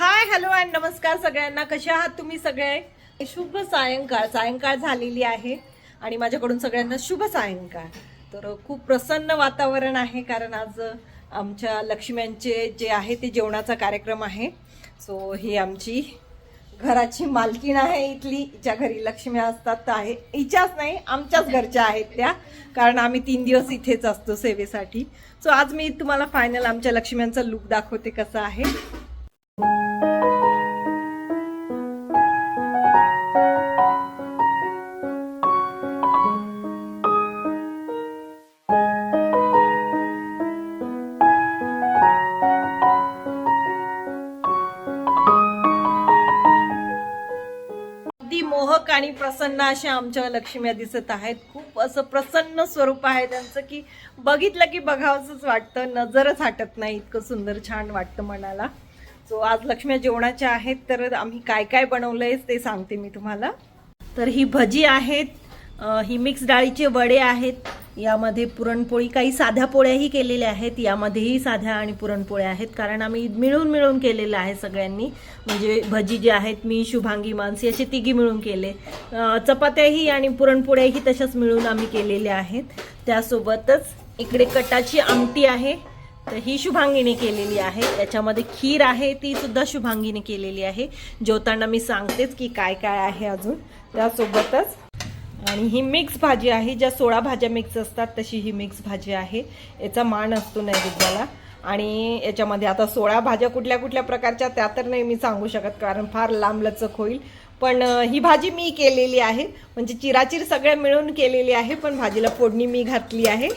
Hi hello and नमस्कार सगळ्यांना. कशा आहात तुम्ही सगळे? शुभ सायंकाळ. सायंकाळ झालेली आहे आणि माझ्याकडून सगळ्यांना शुभ सायंकाळ. तर खूप प्रसन्न वातावरण आहे कारण आज आमच्या लक्ष्म्यांचे जे आहे ते जेवणाचा कार्यक्रम आहे. सो ही आमची घराची मालकीण आहे इथली. ज्या घरी लक्ष्मी असतात तर आहे. हिच्याच नाही आमच्याच घरच्या आहेत त्या. कारण आम्ही तीन दिवस इथेच असतो सेवेसाठी. सो आज मी तुम्हाला फायनल आमच्या लक्ष्म्यांचा लुक दाखवते कसा आहे. अगदी आणि प्रसन्न अशा आमच्या लक्ष्म्या दिसत आहेत. खूप असं प्रसन्न स्वरूप आहे त्यांचं की बघितलं की बघावंच वाटतं. नजरच हटत नाही. इतकं सुंदर छान वाटतं मनाला. सो आज लक्ष्म्या जेवणाच्या आहेत तर आम्ही काय काय बनवलंय ते सांगते मी तुम्हाला. तर ही भजी आहेत ही मिक्स डाळीचे वडे आहेत यामध्ये पुरणपोळी काही साध्या पोळ्याही केलेल्या आहेत. यामध्येही साध्या आणि पुरणपोळ्या आहेत. कारण आम्ही मिळून मिळून केलेलं आहे सगळ्यांनी. म्हणजे भजी जे आहेत मी शुभांगी मानसी असे तिघी मिळून केले. चपात्याही आणि पुरणपोळ्याही तशाच मिळून आम्ही केलेल्या आहेत. त्यासोबतच इकडे कटाची आमटी आहे. तर ही शुभांगीने केलेली आहे. त्याच्यामध्ये खीर आहे ती सुद्धा शुभांगीने केलेली आहे. जेवताना मी सांगतेच की काय काय आहे अजून. त्यासोबतच आणि ही मिक्स भाजी आहे ज्या सोळा भाज्या मिक्स असतात तशी ही मिक्स भाजी आहे. याचा मान असतो नैवेद्याला. आणि याच्यामध्ये आता सोळा भाज्या कुठल्या कुठल्या प्रकारच्या त्या तर नाही मी सांगू शकत कारण फार लांबलचक होईल. पण ही भाजी मी केलेली आहे. म्हणजे चिराचिर सगळ्या मिळून केलेली आहे पण भाजीला फोडणी मी घातली आहे.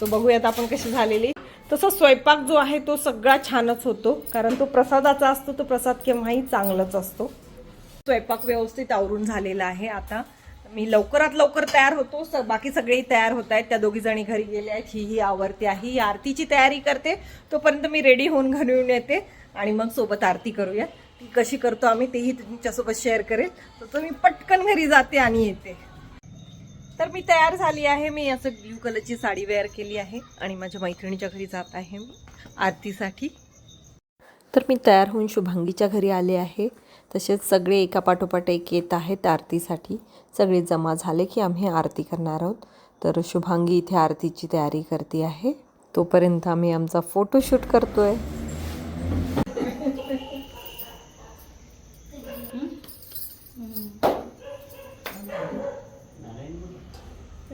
सो बघूयात आपण कशी झालेली. तसं स्वयंपाक जो आहे तो सगळा छानच होतो. कारण तो प्रसादाचा असतो तो प्रसाद केव्हाही चांगलाच असतो. स्वयंपाक व्यवस्थित आवरून झालेला आहे आता. मी लवकरात लवकर तयार होतो. स बाकी सगळी तयार होत आहेत. त्या दोघी जणी घरी गेल्या आहेत. ही ही आवरते आहे. ही आरतीची तयारी करते. तोपर्यंत मी रेडी होऊन घरी येऊन येते. आणि मग सोबत आरती करूया ती कशी करतो आम्ही तेही तुमच्यासोबत शेअर करेल. तर तुम्ही मी पटकन घरी जाते आणि येते. तर मी तयार झाली आहे. मी असं ब्ल्यू कलरची साडी वेअर केली आहे. आणि माझ्या मैत्रिणीच्या घरी जात आहे मी आरतीसाठी. तर मी तयार होऊन शुभांगीच्या घरी आले आहे तसेच सगळे एका पाठोपाठ एक येत आहेत आरतीसाठी सगळे जमा झाले की आम्ही आरती करणार आहोत तर शुभांगी इथे आरतीची तयारी करते आहे तोपर्यंत आम्ही आमचा फोटोशूट करतोय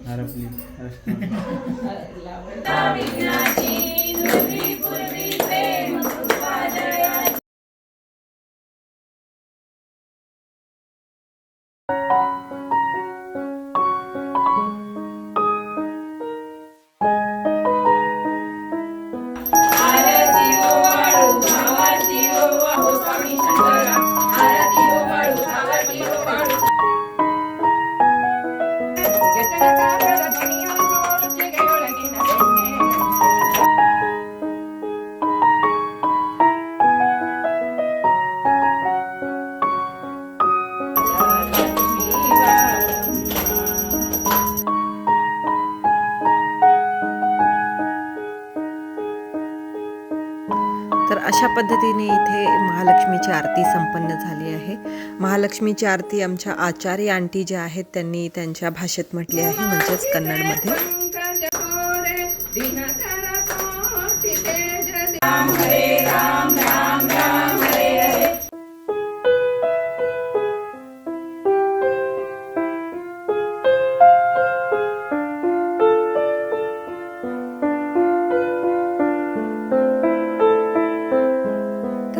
हरपली पद्धतीने इथे महालक्ष्मीची आरती संपन्न झाली आहे. महालक्ष्मीची आरती आमच्या आचार्य आंटी ज्या आहेत त्यांनी त्यांच्या भाषेत म्हटली आहे म्हणजेच कन्नडमध्ये.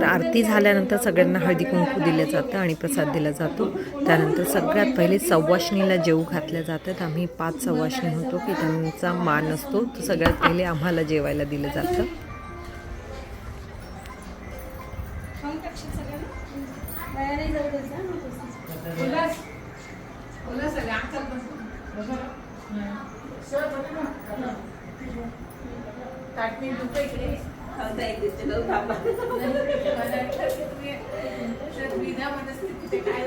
तर आरती झाल्यानंतर सगळ्यांना हळदी कुंकू दिलं जातं आणि प्रसाद दिला जातो. त्यानंतर सगळ्यात पहिले सव्वाशणीला जेवू घातल्या जातात. आम्ही पाच सव्वाशणी होतो की त्यांचा मान असतो. तो सगळ्यात पहिले आम्हाला जेवायला दिलं जातं. काटणी विना मनस्थिती काय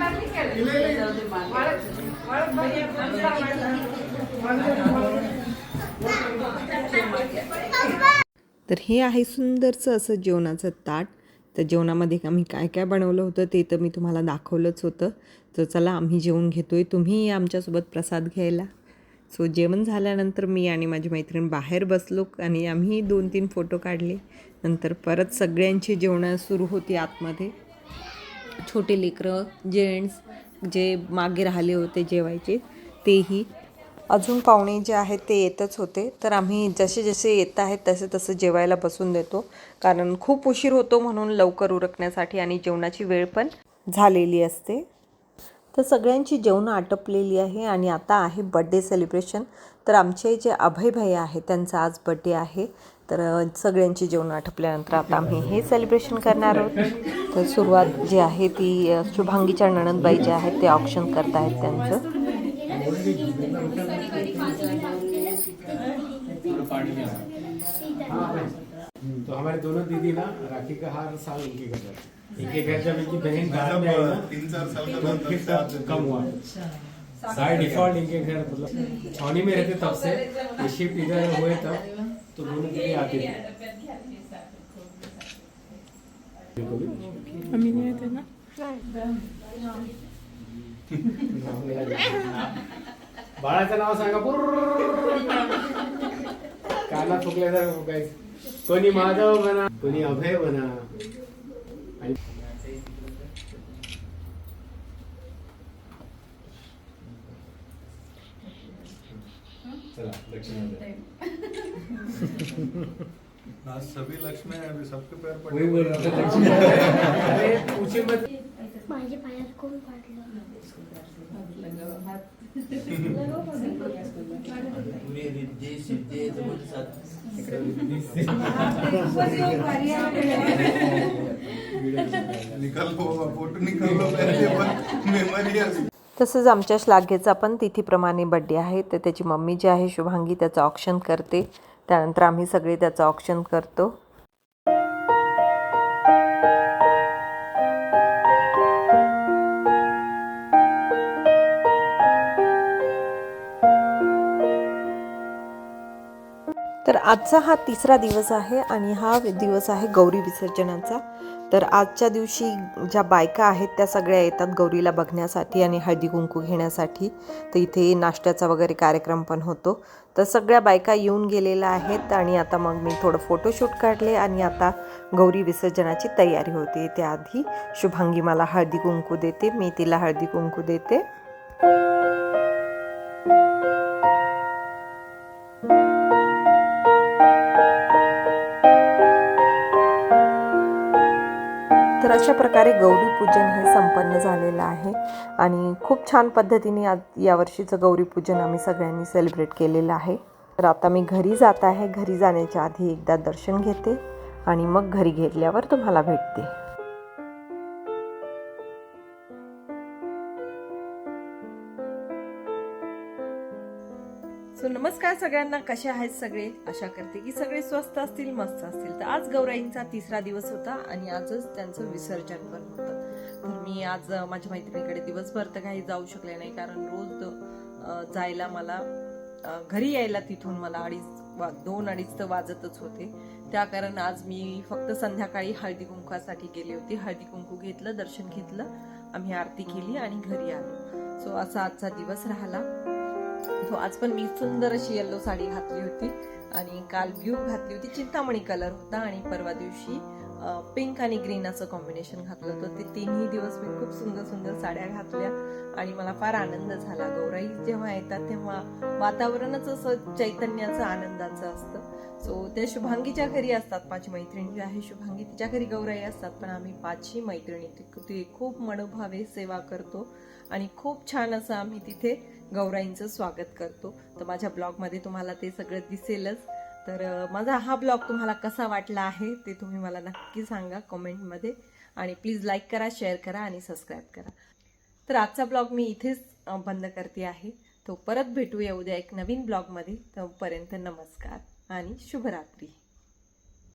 ताट धरायचं समोर जाऊ दे मागे. तर हे आहे सुंदरचं असं जेवणाचं ताट. तर जेवणामध्ये आम्ही काय काय बनवलं होतं ते तर मी तुम्हाला दाखवलंच होतं. तर चला आम्ही जेवण घेतो आहे तुम्ही आमच्यासोबत प्रसाद घ्यायला. सो जेवण झाल्यानंतर मी आणि माझी मैत्रीण बाहेर बसलो आणि आम्ही दोन तीन फोटो काढले. नंतर परत सगळ्यांची जेवणं सुरू होती आतमध्ये. छोटे लेकरं जेंट्स जे मागे राहिले होते जेवायचे तेही. अजून पाहुणे जे आहेत ते येतच होते. तर आम्ही जसे जसे येत आहेत तसे तसं जेवायला बसून देतो. कारण खूप उशीर होतो म्हणून लवकर उरकण्यासाठी आणि जेवणाची वेळ पण झालेली असते. तर सगळ्यांची जेवणं आटपलेली आहे आणि आता आहे बड्डे सेलिब्रेशन तर आमचे जे अभय भाई आहे त्यांचा आज बड्डे आहे. तर सगळ्यांची जेवणं आटपल्यानंतर आता आम्ही हे सेलिब्रेशन करणार आहोत. तर सुरुवात जी आहे ती शुभांगीच्या नणंदबाई जे आहेत ते ऑप्शन करत आहेत त्यांचं. तो हमारे दोनों दीदी ना राखी का हर साल उनके घर जाते एक एक घर जब इनकी बहन घर में आई ना तीन चार साल का तो फिर कम हुआ। सारे डिफ़ॉल्ट इनके घर मतलब छावनी में रहते तब से शिफ्ट इधर हुए तब तो दोनों दीदी आती थी। बाळाचं नाव सांगा. कानात फुकल्यासारखं फुकायचं. कोणी माधव म्हणा कोणी अभय म्हणा. आणि चला दक्षिण आज सभी लक्ष्मी हैं अभी सबके पैर पड़े पूछे मत. कोण तसंच आमच्या श्लाघेचा पण तिथीप्रमाणे बड्डे आहे तर त्याची मम्मी जी आहे शुभांगी त्याचं ऑप्शन करते. त्यानंतर आम्ही सगळे त्याचं ऑप्शन करतो. आजचा हा तिसरा दिवस आहे आणि हा दिवस आहे गौरी विसर्जनाचा. तर आजच्या दिवशी ज्या बायका आहेत त्या सगळ्या येतात गौरीला बघण्यासाठी आणि हळदी कुंकू घेण्यासाठी. तर इथे नाश्त्याचा वगैरे कार्यक्रम पण होतो. तर सगळ्या बायका येऊन गेलेल्या आहेत आणि आता मग मी थोडं फोटोशूट काढले आणि आता गौरी विसर्जनाची तयारी होते. त्याआधी शुभांगी मला हळदी कुंकू देते मी तिला हळदी कुंकू देते. तर अशा प्रकारे गौरी पूजन हे संपन्न झालेलं आहे. आणि खूप छान पद्धतीने आज यावर्षीचं गौरी पूजन आम्ही सगळ्यांनी सेलिब्रेट केलेलं आहे. तर आता मी घरी जात आहे. घरी जाण्याच्या आधी एकदा दर्शन घेते आणि मग घरी घेतल्यावर तुम्हाला भेटते. सो नमस्कार सगळ्यांना कसे आहेत सगळे? आशा करते की सगळे स्वस्त असतील मस्त असतील. तर आज गौराईंचा तिसरा दिवस होता आणि आजच त्यांचं विसर्जन पण होतं. तर मी आज माझ्या मैत्रिणीकडे दिवसभर तर काही जाऊ शकले नाही कारण रोज जायला मला घरी यायला तिथून मला अडीच वा- दोन अडीच तर वाजतच होते. त्या कारण आज मी फक्त संध्याकाळी हळदी कुंकवासाठी गेली होती. हळदी कुंकू घेतलं दर्शन घेतलं आम्ही आरती केली आणि घरी आलो. सो असा आजचा दिवस राहिला. हो आज पण मी सुंदर अशी येल्लो साडी घातली होती. आणि काल ब्ल्यू घातली होती. चिंतामणी कलर होता. आणि परवा दिवशी पिंक आणि ग्रीन असं कॉम्बिनेशन घातलं होतं. ते तिन्ही दिवस मी खूप सुंदर सुंदर साड्या घातल्या. आणि मला फार आनंद झाला. गौराई जेव्हा येतात तेव्हा वातावरणच असं चैतन्याचं आनंदाचं असतं. सो त्या शुभांगीच्या घरी असतात माझी मैत्रिणी. जी आहे शुभांगी तिच्या घरी गौराई असतात. पण आम्ही पाचही मैत्रिणी. ती खूप मनोभावे सेवा करतो. आणि खूप छान असं आम्ही तिथे गौराईंचं स्वागत करतो. तर माझ्या ब्लॉगमध्ये तुम्हाला ते सगळं दिसेलच. तर माझा हा ब्लॉग तुम्हाला कसा वाटला आहे ते तुम्ही मला नक्की सांगा कमेंटमध्ये. आणि प्लीज लाईक करा शेअर करा आणि सबस्क्राईब करा. तर आजचा ब्लॉग मी इथेच बंद करते आहे. तो परत भेटूया उद्या एक नवीन ब्लॉगमध्ये. तोपर्यंत नमस्कार आणि शुभरात्री.